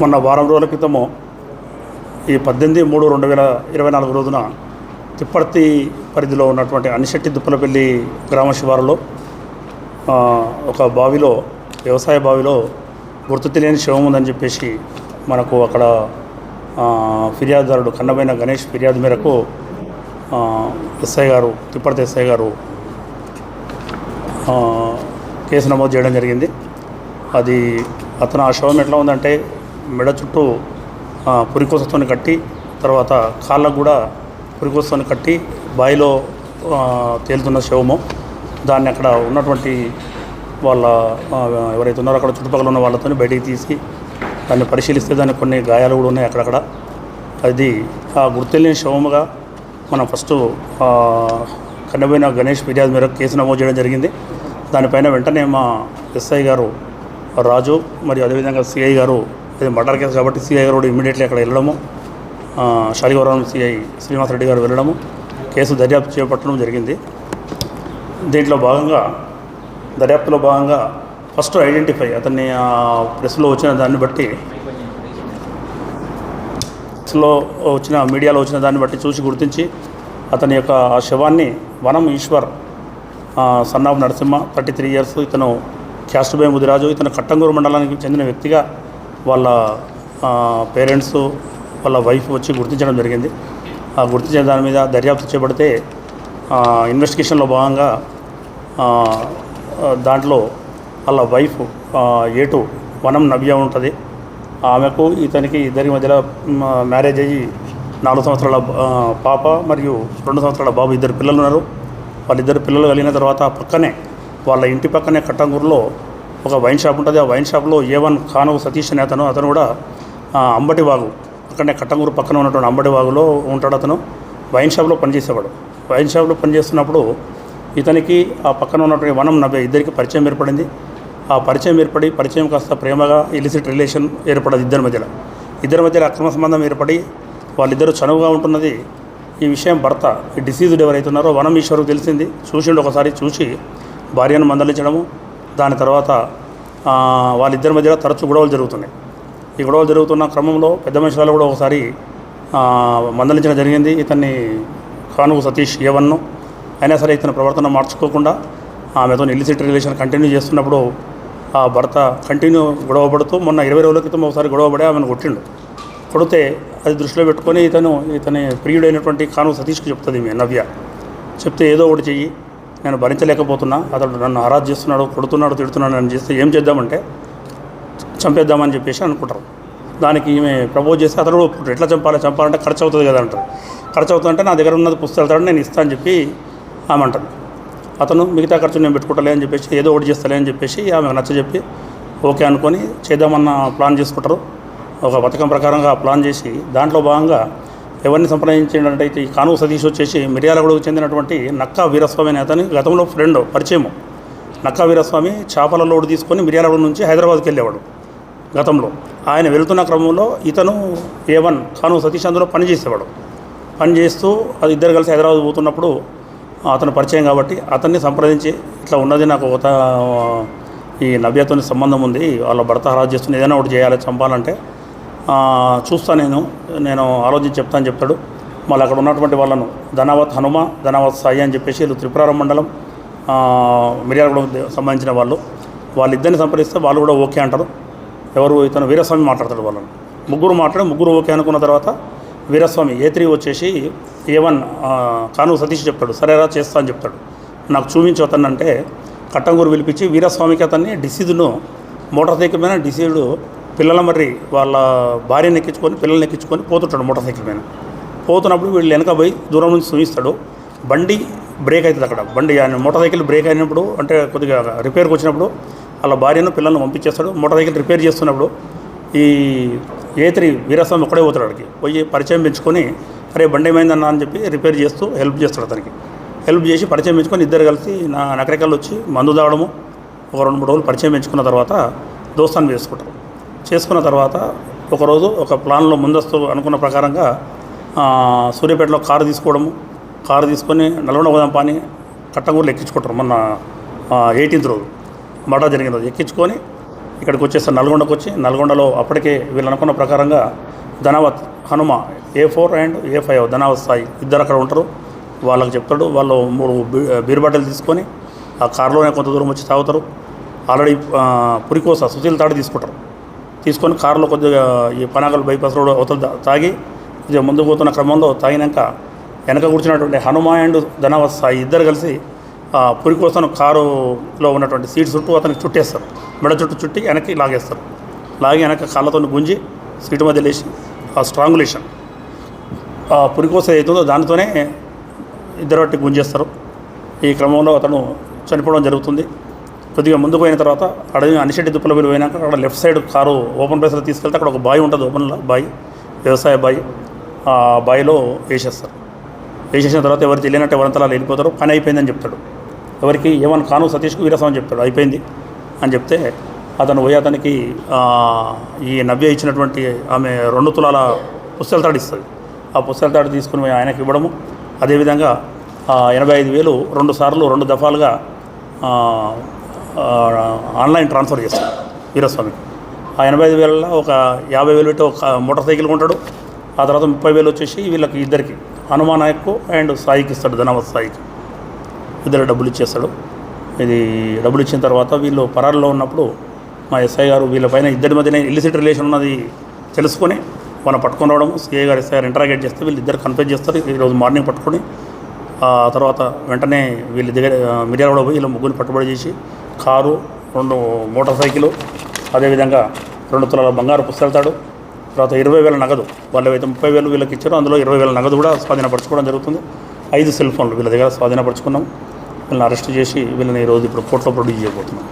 మొన్న వారం రోజుల క్రితము ఈ పద్దెనిమిది మూడు రెండు వేల ఇరవై నాలుగు రోజున తిప్పర్తి పరిధిలో ఉన్నటువంటి అనిశెట్టి దుప్పలపల్లి గ్రామ శివారులో ఒక బావిలో వ్యవసాయ బావిలో గుర్తు తెలియని శవం ఉందని చెప్పేసి మనకు అక్కడ ఫిర్యాదుదారుడు కన్నమైన గణేష్ ఫిర్యాదు మేరకు ఎస్ఐ గారు తిప్పర్తి ఎస్ఐ గారు కేసు నమోదు చేయడం జరిగింది. అది అతను ఆ శవం ఎట్లా ఉందంటే మెడ చుట్టూ పురికోసతోని పురికోసతో కట్టి తర్వాత కాళ్ళకు కూడా పురికోసతో కట్టి బాయిలో తేలుతున్న శవము. దాన్ని అక్కడ ఉన్నటువంటి వాళ్ళ ఎవరైతే ఉన్నారో అక్కడ చుట్టుపక్కల ఉన్న వాళ్ళతో బయటికి తీసి దాన్ని పరిశీలిస్తే దానికి కొన్ని గాయాలు కూడా ఉన్నాయి అక్కడక్కడ. అది ఆ గుర్తెలిని శవముగా మనం ఫస్ట్ కన్నబోయిన గణేష్ ఫిర్యాదు మేరకు కేసు నమోదు చేయడం జరిగింది. దానిపైన వెంటనే మా ఎస్ఐ గారు రాజు మరియు అదేవిధంగా సిఐ గారు ఇది మర్డర్ కేసు కాబట్టి సిఐ గారు ఇమీడియట్లీ అక్కడ వెళ్ళడము ఆ, సిఐ శ్రీనివాస్ రెడ్డి గారు వెళ్ళడము కేసు దర్యాప్తు చేపట్టడం జరిగింది. దీంట్లో భాగంగా దర్యాప్తులో భాగంగా ఫస్ట్ ఐడెంటిఫై అతన్ని ఆ ప్రెస్లో వచ్చిన దాన్ని బట్టి ప్రెస్లో వచ్చిన మీడియాలో వచ్చిన దాన్ని బట్టి చూసి గుర్తించి అతని యొక్క శవాన్ని Vanam Eshwar son of Narasimha thirty three years ఇతను క్యాస్టుబే ముదిరాజు ఇతను కట్టంగూరు మండలానికి చెందిన వ్యక్తిగా వాళ్ళ పేరెంట్స్ వాళ్ళ వైఫ్ వచ్చి గుర్తించడం జరిగింది. ఆ గుర్తించిన దాని మీద దర్యాప్తు చేపడితే ఇన్వెస్టిగేషన్లో భాగంగా దాంట్లో వాళ్ళ వైఫ్ ఏటు వనం నవ్య ఉంటుంది. ఆమెకు ఇతనికి ఇద్దరి మధ్యలో మ్యారేజ్ అయ్యి నాలుగు సంవత్సరాల పాప మరియు రెండు సంవత్సరాల బాబు ఇద్దరు పిల్లలు ఉన్నారు వాళ్ళిద్దరు పిల్లలు కలిగిన తర్వాత పక్కనే వాళ్ళ ఇంటి పక్కనే కట్టంగూరులో ఒక వైన్ షాప్ ఉంటుంది. ఆ వైన్ షాప్లో ఏ వన్ సతీష్ అనే అతను అతను కూడా అంబటివాగు అక్కడనే కట్టంగూరు పక్కన ఉన్నటువంటి అంబటి వాగులో ఉంటాడు అతను. వైన్ షాప్లో పనిచేసేవాడు. వైన్ షాప్లో పనిచేస్తున్నప్పుడు ఇతనికి ఆ పక్కన ఉన్నటువంటి వనం నవ్వే ఇద్దరికి పరిచయం ఏర్పడింది. ఆ పరిచయం ఏర్పడి పరిచయం కాస్త ప్రేమగా ఇలిసిట్ రిలేషన్ ఏర్పడదు ఇద్దరి మధ్యలో. ఇద్దరి మధ్యలో అక్రమ సంబంధం ఏర్పడి వాళ్ళిద్దరూ చనువుగా ఉంటున్నది. ఈ విషయం భర్త ఈ డిసీజ్డ్ ఎవరైతున్నారో వనం ఈశ్వరుకు తెలిసింది. చూసిండు ఒకసారి చూసి భార్యను మందలించడము దాని తర్వాత వాళ్ళిద్దరి మధ్యలో తరచు గొడవలు జరుగుతున్నాయి. ఈ గొడవలు జరుగుతున్న క్రమంలో పెద్ద మనుషులలో కూడా ఒకసారి మందలించడం జరిగింది. ఇతన్ని కానుగు సతీష్ ఏవన్ను. అయినా సరే ఇతని ప్రవర్తన మార్చుకోకుండా ఆమెతో ఇల్లిసిట్ రిలేషన్ కంటిన్యూ చేస్తున్నప్పుడు ఆ భర్త కంటిన్యూ గొడవ పడుతూ మొన్న ఇరవై రోజుల క్రితం ఒకసారి గొడవ పడి ఆమెను కొట్టిండు. కొడితే అది దృష్టిలో పెట్టుకొని ఇతను ఇతని ప్రియుడైనటువంటి కాను సతీష్కి చెప్తుంది మీ నవ్య. చెప్తే ఏదో ఒకటి చెయ్యి. నేను భరించలేకపోతున్నా అతడు నన్ను హరాజ్ చేస్తున్నాడు కొడుతున్నాడు తిడుతున్నాడు అని చేస్తే ఏం చేద్దామంటే చంపేద్దామని చెప్పేసి అనుకుంటారు. దానికి ఈమె ప్రపోజ్ చేస్తే అతడు ఇప్పుడు ఎట్లా చంపాలి చంపాలంటే ఖర్చు అవుతుంది కదా అంటారు. ఖర్చు అవుతుందంటే నా దగ్గర ఉన్నది పుస్తకాలు నేను ఇస్తాను అని చెప్పి ఆమె అతను మిగతా ఖర్చు నేను పెట్టుకుంటలే అని చెప్పేసి ఏదో ఒకటి చేస్తలే అని చెప్పేసి ఆమె నచ్చజెప్పి ఓకే అనుకొని చేద్దామన్న ప్లాన్ చేసుకుంటారు. ఒక పథకం ప్రకారంగా ప్లాన్ చేసి దాంట్లో భాగంగా ఎవరిని సంప్రదించినట్టయితే అయితే ఈ సతీష్ వచ్చేసి మిర్యాలగూడకు చెందినటువంటి నక్కా వీరస్వామి అనే అతని గతంలో ఫ్రెండ్ పరిచయం నక్కా వీరస్వామి చేపల లోడు తీసుకొని మిర్యాలగూడ నుంచి హైదరాబాద్కి వెళ్ళేవాడు గతంలో. ఆయన వెళుతున్న క్రమంలో ఇతను ఏ వన్ కాను సతీష్ అందులో పనిచేసేవాడు. పనిచేస్తూ పని చేస్తూ అది ఇద్దరు కలిసి హైదరాబాద్ పోతున్నప్పుడు అతను పరిచయం కాబట్టి అతన్ని సంప్రదించి ఇట్లా ఉన్నది నాకు ఒక ఈ నవ్యతో సంబంధం ఉంది వాళ్ళ భర్త హరాజ్ చేస్తుంది ఏదైనా ఒకటి చేయాలి చంపాలంటే చూస్తా నేను నేను ఆలోచించి చెప్తాను చెప్తాడు. మళ్ళీ అక్కడ ఉన్నటువంటి వాళ్ళను ధనావత్ హనుమ ధనావత్ సాయి అని చెప్పేసి వీళ్ళు త్రిపురారం మండలం మిర్యాలగూడెం సంబంధించిన వాళ్ళు. వాళ్ళిద్దరిని సంప్రదిస్తే వాళ్ళు కూడా ఓకే అంటారు. ఎవరు ఇతను వీరస్వామి మాట్లాడతాడు వాళ్ళని. ముగ్గురు మాట్లాడి ముగ్గురు ఓకే అనుకున్న తర్వాత వీరస్వామి ఏ త్రీ వచ్చేసి ఏ వన్ కాను సతీష్ చెప్తాడు. సరేరా చేస్తా అని చెప్తాడు. నాకు చూపించు అతను అంటే కట్టంగూరు పిలిపించి వీరస్వామికి అతన్ని డిసీజును మోటార్ సైకిల్ మీద డిసీజ్డ్ పిల్లల మరి వాళ్ళ భార్యను ఎక్కించుకొని పిల్లల్ని ఎక్కించుకొని పోతుంటాడు మోటార్ సైకిల్ మీద పోతున్నప్పుడు వీళ్ళు వెనక పోయి దూరం నుంచి చూపిస్తాడు. బండి బ్రేక్ అవుతుంది అక్కడ. బండి ఆయన మోటార్ సైకిల్ బ్రేక్ అయినప్పుడు అంటే కొద్దిగా రిపేర్కి వచ్చినప్పుడు వాళ్ళ భార్యను పిల్లల్ని పంపించేస్తాడు. మోటార్ సైకిల్ రిపేర్ చేస్తున్నప్పుడు ఈ ఏత్రి వీరస్వామి ఒక్కడే పోతాడు అక్కడికి. పోయి పరిచయం పెంచుకొని అరే బండి ఏమైందన్నా అని చెప్పి రిపేర్ చేస్తూ హెల్ప్ చేస్తాడు అతనికి. హెల్ప్ చేసి పరిచయం పెంచుకొని ఇద్దరు కలిసి నా నకరికల్లో వచ్చి మందు తాగడము ఒక రెండు మూడు రోజులు పరిచయం పెంచుకున్న తర్వాత దోస్తాన్ని చేసుకుంటారు చేసుకున్న తర్వాత ఒకరోజు ఒక ప్లాన్లో ముందస్తు అనుకున్న ప్రకారంగా సూర్యాపేటలో కారు తీసుకోవడము. కారు తీసుకొని నల్గొండ పోదాం పాని కట్టంగూరులో ఎక్కించుకుంటారు. మొన్న ఎయిటీన్త్ రోజు మర్డర్ జరిగిన రోజు ఎక్కించుకొని ఇక్కడికి వచ్చేస్తారు నల్గొండకు వచ్చి నల్గొండలో అప్పటికే వీళ్ళు అనుకున్న ప్రకారంగా Dhanavath Hanuma A four and A five Dhanavath స్థాయి ఇద్దరు అక్కడ ఉంటారు. వాళ్ళకి చెప్తాడు వాళ్ళు మూడు బీర్ బాటిల్ తీసుకొని ఆ కారులోనే కొంత దూరం వచ్చి తాగుతారు. ఆల్రెడీ పురికోస సుశీల్ తాడు తీసుకుంటారు. తీసుకొని కారులో కొద్దిగా ఈ పనాగల్ బైపాస్ రోడ్ అవతల తాగి కొద్దిగా ముందుకు పోతున్న క్రమంలో తాగినాక వెనక కూర్చున్నటువంటి హనుమా అండ్ ధనవత్ ఇద్దరు కలిసి ఆ, పురికోసను కారులో ఉన్నటువంటి సీట్ చుట్టూ అతనికి చుట్టేస్తారు. మెడ చుట్టూ చుట్టి వెనక్కి లాగేస్తారు. లాగి వెనక కాళ్ళతో గుంజి సీటు మధ్య లేచి ఆ స్ట్రాంగులేషన్. ఆ పురికోస అవుతుందో దానితోనే ఇద్దరు గుంజేస్తారు. ఈ క్రమంలో అతను చనిపోవడం జరుగుతుంది. కొద్దిగా ముందుకు పోయిన తర్వాత అడవి అనిశెట్టి దుప్పల వీలు పోయినాక అక్కడ లెఫ్ట్ సైడ్ కారు ఓపెన్ ప్లేస్లో తీసుకెళ్తే అక్కడ ఒక బావి ఉంటుంది ఓపెన్లో బావి వ్యవసాయ బావి ఆ బావిలో వేసేస్తారు. వేసేసిన తర్వాత ఎవరు తెలియనట్టు ఎవరంతా అలా వెళ్ళిపోతారు. పని అయిపోయిందని చెప్తాడు. ఎవరికి ఏమన్నా కాను సతీష్కు వీరస్వామి చెప్తాడు. అయిపోయింది అని చెప్తే అతను పోయి అతనికి ఈ నవ్య ఇచ్చినటువంటి ఆమె రెండు తులాల పుస్తల తాడు ఇస్తుంది. ఆ పుస్తల తాడు తీసుకుని పోయి ఆయనకి ఇవ్వడము. అదేవిధంగా ఎనభై ఐదు వేలు రెండు సార్లు రెండు దఫాలుగా ఆన్లైన్ ట్రాన్స్ఫర్ చేస్తాడు వీరస్వామికి ఆ ఎనభై ఐదు వేలలో ఒక యాభై వేలు పెట్టి ఒక మోటార్ సైకిల్ కొంటాడు. ఆ తర్వాత ముప్పై వేలు వచ్చేసి వీళ్ళకి ఇద్దరికి హనుమానాయకు అండ్ సాయికి ఇస్తాడు ధనవత్ సాయికి. ఇద్దరు డబ్బులు ఇచ్చేస్తాడు. ఇది డబ్బులు ఇచ్చిన తర్వాత వీళ్ళు పరారులో ఉన్నప్పుడు మా ఎస్ఐ గారు వీళ్ళ పైన ఇద్దరి మధ్యనే ఇల్లిసిట్ రిలేషన్ ఉన్నది తెలుసుకొని మనం పట్టుకొని రావడం సిఐ గారు ఎస్ఐ గారు ఇంటరాగేట్ చేస్తే వీళ్ళు ఇద్దరు కన్ఫ్యూజ్ చేస్తారు. ఈరోజు మార్నింగ్ పట్టుకొని ఆ తర్వాత వెంటనే వీళ్ళ దగ్గర మిర్యాల కూడా పోయి వీళ్ళ ముగ్గురిని పట్టుబడి చేసి కారు రెండు మోటార్ సైకిల్ అదేవిధంగా రెండు తులాల బంగారు పుస్తెళ్తాడు తర్వాత ఇరవై వేల నగదు వాళ్ళు అయితే ముప్పై వేలు వీళ్ళకి ఇచ్చారో అందులో ఇరవై వేల నగదు కూడా స్వాధీనపరచుకోవడం జరుగుతుంది. ఐదు సెల్ ఫోన్లు వీళ్ళ దగ్గర స్వాధీనపరచుకున్నాం. వీళ్ళని అరెస్ట్ చేసి వీళ్ళని ఈరోజు ఇప్పుడు కోర్టులో ప్రొడ్యూస్ చేయబోతున్నాం.